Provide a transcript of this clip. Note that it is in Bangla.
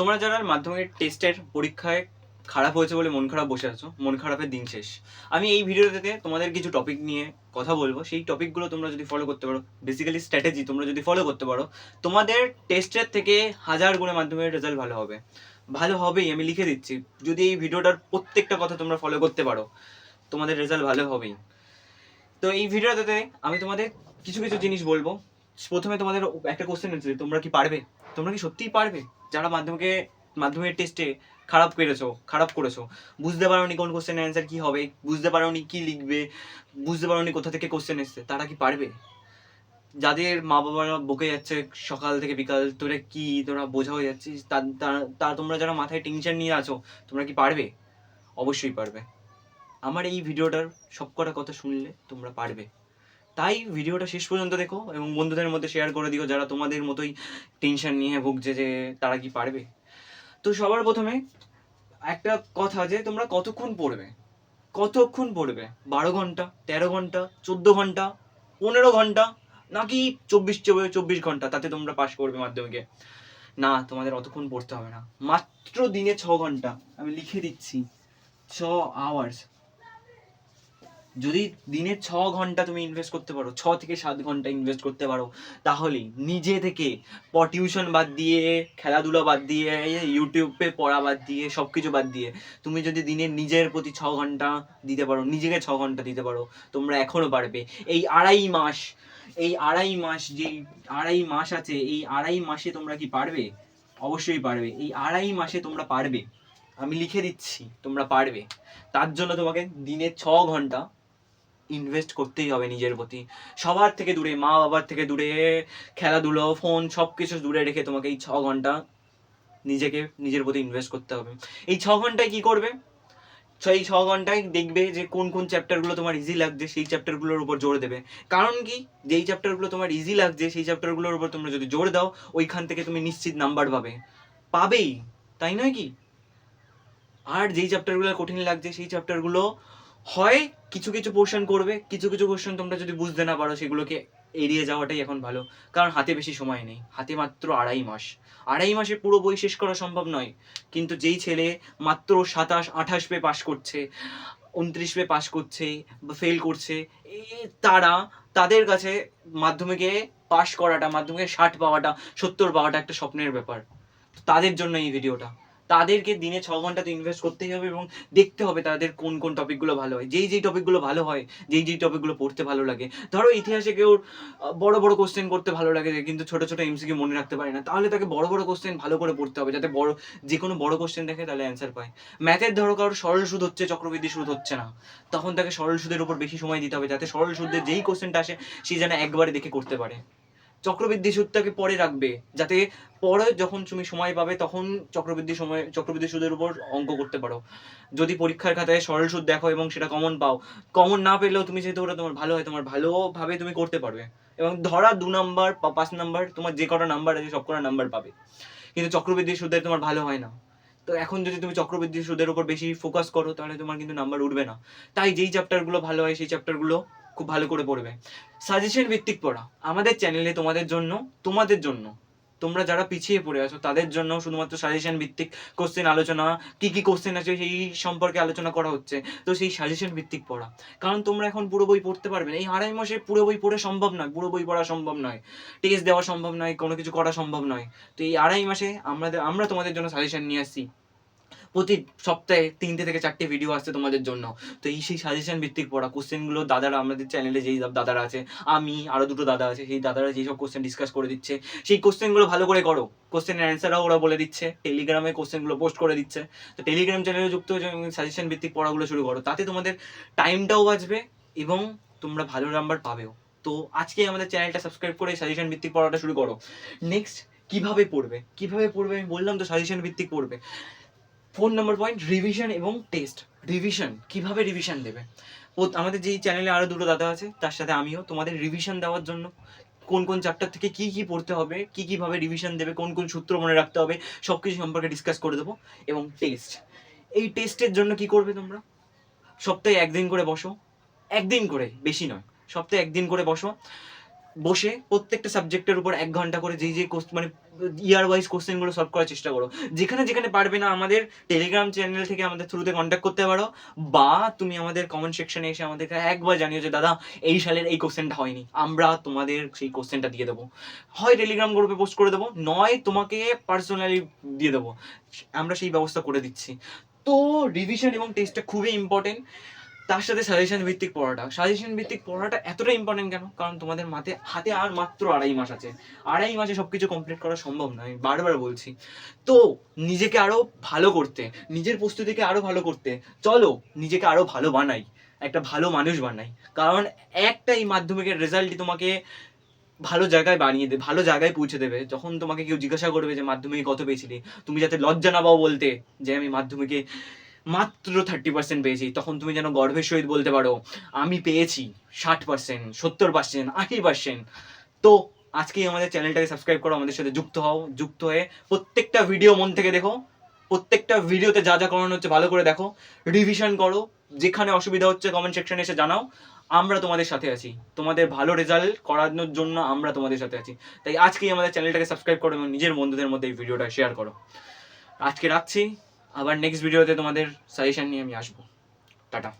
তোমরা যারা মাধ্যমিক টেস্টের পরীক্ষায় খারাপ হয়েছে বলে মন খারাপ বসে আছো, মন খারাপের দিন শেষ। আমি এই ভিডিওতে তোমাদের কিছু টপিক নিয়ে কথা বলব। সেই টপিকগুলো তোমরা যদি ফলো করতে পারো বেসিক্যালি স্ট্র্যাটেজি তোমরা যদি ফলো করতে পারো, তোমাদের টেস্টের থেকে হাজার গুণে মাধ্যমিকের রেজাল্ট ভালো হবে। ভালো হবেই, আমি লিখে দিচ্ছি। যদি এই ভিডিওটার প্রত্যেকটা কথা তোমরা ফলো করতে পারো, তোমাদের রেজাল্ট ভালো হবেই। তো এই ভিডিওটাতে আমি তোমাদের কিছু কিছু জিনিস বলব। প্রথমে তোমাদের একটা কোশ্চেন আছে, তোমরা কি পারবে? তোমরা কি সত্যিই পারবে? যারা মাধ্যমিকে মাধ্যমিক টেস্টে খারাপ করেছ খারাপ করেছ, বুঝতে পারোনি কোন কোশ্চেনের অ্যান্সার কী হবে, বুঝতে পারো পারোনি কী লিখবে, বুঝতে পারোনি কোথা থেকে কোশ্চেন এসছে, তারা কি পারবে? যাদের মা বাবারা বকে যাচ্ছে সকাল থেকে বিকাল, তোরা কি, তোরা বোঝা হয়ে যাচ্ছিস তা- তোমরা যারা মাথায় টেনশন নিয়ে আছো, তোমরা কি পারবে? অবশ্যই পারবে। আমার এই ভিডিওটার সবকটা কথা শুনলে তোমরা পারবে। তাই ভিডিওটা শেষ পর্যন্ত দেখো এবং বন্ধুদের মধ্যে শেয়ার করে দিও যারা তোমাদের মতোই টেনশন নিয়ে ভুগছে যে তারা কি পারবে। তো সবার প্রথমে একটা কথা যে তোমরা কতক্ষণ পড়বে? কতক্ষণ পড়বে? বারো ঘণ্টা, তেরো ঘণ্টা, চোদ্দ ঘণ্টা, পনেরো ঘণ্টা, নাকি চব্বিশ চব্বিশ ঘণ্টা? তাতে তোমরা পাশ করবে মাধ্যমিকে। না, তোমাদের অতক্ষণ পড়তে হবে না। মাত্র দিনে ছ ঘণ্টা। আমি লিখে দিচ্ছি। ছ আওয়ার্স যদি দিনে ছ ঘণ্টা তুমি ইনভেস্ট করতে পারো, ছ থেকে সাত ঘণ্টা ইনভেস্ট করতে পারো, তাহলেই নিজে থেকে টিউশন বাদ দিয়ে, খেলাধুলা বাদ দিয়ে ইউটিউবে পড়া বাদ দিয়ে সব কিছু বাদ দিয়ে তুমি যদি দিনে নিজের প্রতি ছ ঘণ্টা দিতে পারো, নিজেকে ছ ঘণ্টা দিতে পারো, তোমরা এখনও পারবে। এই আড়াই মাস, এই আড়াই মাস যেই আড়াই মাস আছে, এই আড়াই মাসে তোমরা কি পারবে? অবশ্যই পারবে। এই আড়াই মাসে তোমরা পারবে। আমি লিখে দিচ্ছি, তোমরা পারবে। তার জন্য তোমাকে দিনে ছ ঘণ্টা ইনভেস্ট করতেই হবে নিজের প্রতি। সবার থেকে দূরে, মা বাবার থেকে দূরে, খেলাধুলো ফোন সব কিছু দূরে রেখে তোমাকে এই ছ ঘণ্টা নিজেকে, নিজের প্রতি ইনভেস্ট করতে হবে। এই ছ ঘন্টায় কি করবে? এই ছ ঘন্টায় দেখবে যে কোন কোন চ্যাপ্টারগুলো তোমার ইজি লাগছে, সেই চ্যাপ্টারগুলোর উপর জোর দেবে। কারণ কি? যেই চ্যাপ্টারগুলো তোমার ইজি লাগছে, সেই চ্যাপ্টারগুলোর উপর তোমরা যদি জোর দাও, ওইখান থেকে তুমি নিশ্চিত নাম্বার পাবে। পাবেই, তাই নয় কি? আর যেই চ্যাপ্টারগুলো কঠিন লাগছে, সেই চ্যাপ্টারগুলো হয় কিছু কিছু পোর্শন করবে, কিছু কিছু কোশ্চেন তোমরা যদি বুঝতে না পারো সেগুলোকে এড়িয়ে যাওয়াটাই এখন ভালো। কারণ হাতে বেশি সময় নেই, হাতে মাত্র আড়াই মাস। আড়াই মাসে পুরো বই শেষ করা সম্ভব নয়। কিন্তু যেই ছেলে মাত্র সাতাশ, আঠাশ পে পাশ করছে, উনত্রিশ পে পাশ করছে বা ফেল করছে তারা তাদের কাছে মাধ্যমিকে পাশ করাটা, মাধ্যমিকে ষাট পাওয়াটা, সত্তর পাওয়াটা একটা স্বপ্নের ব্যাপার। তাদের জন্য এই ভিডিওটা তাদেরকে দিনে ছ ঘণ্টা তো ইনভেস্ট করতেই হবে এবং দেখতে হবে তাদের কোন কোন টপিকগুলো ভালো হয়। যেই যেই টপিকগুলো ভালো হয়, যেই যেই টপিকগুলো পড়তে ভালো লাগে। ধরো ইতিহাসে কেউ বড় বড় কোশ্চেন করতে ভালো লাগে, কিন্তু ছোট ছোট এমসিকিউ মনে রাখতে পারে না। তাহলে তাকে বড় বড় কোশ্চেন ভালো করে পড়তে হবে, যাতে বড় যে কোনো বড় কোশ্চেন দেখে তাহলে অ্যান্সার পায়। ম্যাথের ধরো কারোর সরল সুদ হচ্ছে, চক্রবৃদ্ধি সুদ হচ্ছে না। তখন তাকে সরল সুদের উপর বেশি সময় দিতে হবে, যাতে সরল সুদের যেই কোশ্চেনটা আসে, সে যেন একবারে দেখে করতে পারে। চক্রবৃদ্ধি সুদটাকে পরে রাখবে, যাতে পরে যখন তুমি সময় পাবে তখন চক্রবৃদ্ধি সময়, চক্রবৃদ্ধি সুদের উপর অঙ্ক করতে পারো। যদি পরীক্ষার খাতায় সরল সুদ দেখো এবং সেটা কমন পাও কমন না পেলেও তুমি যেহেতু ওটা তোমার ভালো হয়, তোমার ভালোভাবে তুমি করতে পারবে। এবং ধরা দু নাম্বার বা পাঁচ নাম্বার তোমার যে কটা নাম্বার আছে সব কটা নাম্বার পাবে। কিন্তু চক্রবৃদ্ধি সুদে তোমার ভালো হয় না। তো এখন যদি তুমি চক্রবৃদ্ধি সুদের উপর বেশি ফোকাস করো, তাহলে তোমার কিন্তু নাম্বার উঠবে না। তাই যেই চ্যাপ্টারগুলো ভালো হয়, সেই চ্যাপ্টারগুলো খুব ভালো করে পড়বে। সাজেশন ভিত্তিক পড়া। আমাদের চ্যানেলে তোমাদের জন্য তোমাদের জন্য। তোমরা যারা পিছিয়ে পড়ে আছো, তাদের জন্য শুধুমাত্র সাজেশন ভিত্তিক কোশ্চেন আলোচনা, কি কি কোশ্চেন আছে সেই সম্পর্কে আলোচনা করা হচ্ছে। তো সেই সাজেশন ভিত্তিক পড়া। কারণ তোমরা এখন পুরো বই পড়তে পারবে না। এই আড়াই মাসে পুরো বই পড়ে সম্ভব নয়। পুরো বই পড়া সম্ভব নয়। টেস্ট দেওয়া সম্ভব নয়, কোনো কিছু করা সম্ভব নয়। তো এই আড়াই মাসে আমাদের, আমরা তোমাদের জন্য সাজেশন নিয়ে আসছি। প্রতি সপ্তাহে তিনটে থেকে চারটে ভিডিও আসছে তোমাদের জন্য। তো এই সেই সাজেশন ভিত্তিক পড়া কোশ্চেনগুলো দাদারা আমাদের চ্যানেলে যেই দাদারা আছে, আমি আরও দুটো দাদা আছে, সেই দাদারা যেই সব কোশ্চেন ডিসকাস করে দিচ্ছে, সেই কোশ্চেনগুলো ভালো করে করো। কোশ্চেনের অ্যান্সারও ওরা বলে দিচ্ছে টেলিগ্রামে কোশ্চেনগুলো পোস্ট করে দিচ্ছে। তো টেলিগ্রাম চ্যানেলে যুক্ত সাজেশন ভিত্তিক পড়াগুলো শুরু করো। তাতে তোমাদের টাইমটাও বাঁচবে এবং তোমরা ভালো নাম্বার পাবেও। তো আজকে আমাদের চ্যানেলটা সাবস্ক্রাইব করে সাজেশন ভিত্তিক পড়াটা শুরু করো। নেক্সট কীভাবে পড়বে? কীভাবে পড়বে? আমি বললাম তো সাজেশন ভিত্তিক পড়বে। ফোন নম্বর পয়েন্ট রিভিশন এবং টেস্ট রিভিশন কীভাবে রিভিশন দেবে? ও- আমাদের যেই চ্যানেলে আরও দুটো দাদা আছে, তার সাথে আমিও। তোমাদের রিভিশন দেওয়ার জন্য কোন কোন চ্যাপ্টার থেকে কি কি পড়তে হবে, কি কীভাবে রিভিশন দেবে, কোন কোন সূত্র মনে রাখতে হবে সব কিছু সম্পর্কে ডিসকাস করে দেবো। এবং টেস্ট এই টেস্টের জন্য কি করবে তোমরা? সপ্তাহে একদিন করে বসো। একদিন করে, বেশি নয়। সপ্তাহে একদিন করে বসো। বসে প্রত্যেকটা সাবজেক্টের উপর এক ঘণ্টা করে যেই যে কোশ্চ- মানে ইয়ার ওয়াইজ কোশ্চেনগুলো সলভ করার চেষ্টা করো। যেখানে যেখানে পারবে না আমাদের টেলিগ্রাম চ্যানেল থেকে আমাদের থ্রুতে কন্ট্যাক্ট করতে পারো, বা তুমি আমাদের কমেন্ট সেকশনে এসে আমাদেরকে একবার জানিও যে, দাদা, এই সালের এই কোশ্চেনটা হয়নি, আমরা তোমাদের সেই কোশ্চেনটা দিয়ে দেবো। হয় টেলিগ্রাম গ্রুপে পোস্ট করে দেবো, নয় তোমাকে পার্সোনালি দিয়ে দেবো। আমরা সেই ব্যবস্থা করে দিচ্ছি। তো রিভিশন এবং টেস্টটা খুবই ইম্পর্টেন্ট তার সাথে সাজেশন ভিত্তিক পড়াটা। সাজেশন ভিত্তিক পড়াটা এতটা ইম্পর্টেন্ট কেন? কারণ তোমাদের মাতে হাতে আর মাত্র আড়াই মাস আছে। আড়াই মাসে সব কিছু কমপ্লিট করা সম্ভব নয় আমি বারবার বলছি। তো নিজেকে আরও ভালো করতে, নিজের প্রস্তুতিকে আরও ভালো করতে, চলো নিজেকে আরও ভালো বানাই, একটা ভালো মানুষ বানাই। কারণ একটা এই মাধ্যমিকের রেজাল্টই তোমাকে ভালো জায়গায় বানিয়ে দেবে ভালো জায়গায় পৌঁছে দেবে। যখন তোমাকে কেউ জিজ্ঞাসা করবে যে, মাধ্যমিকে কত পেয়েছিলি? তুমি যাতে লজ্জা না পাও বলতে, যে আমি মাধ্যমিকে মাত্র থার্টি পার্সেন্ট পেয়েছি। তখন তুমি যেন গর্বের সহিত বলতে পারো, আমি পেয়েছি ষাট পার্সেন্ট সত্তর পার্সেন্ট আশি পার্সেন্ট তো আজকেই আমাদের চ্যানেলটাকে সাবস্ক্রাইব করো, আমাদের সাথে যুক্ত হও। যুক্ত হয়ে প্রত্যেকটা ভিডিও মন থেকে দেখো। প্রত্যেকটা ভিডিওতে যা যা করানো হচ্ছে ভালো করে দেখো। রিভিশন করো। যেখানে অসুবিধা হচ্ছে কমেন্ট সেকশনে এসে জানাও। আমরা তোমাদের সাথে আছি। তোমাদের ভালো রেজাল্ট করানোর জন্য আমরা তোমাদের সাথে আছি। তাই আজকেই আমাদের চ্যানেলটাকে সাবস্ক্রাইব করো এবং নিজের বন্ধুদের মধ্যে এই ভিডিওটা শেয়ার করো। আজকে রাখছি। আবার নেক্সট ভিডিওতে তোমাদের সাজেশন নিয়ে আমি আসব। টাটা।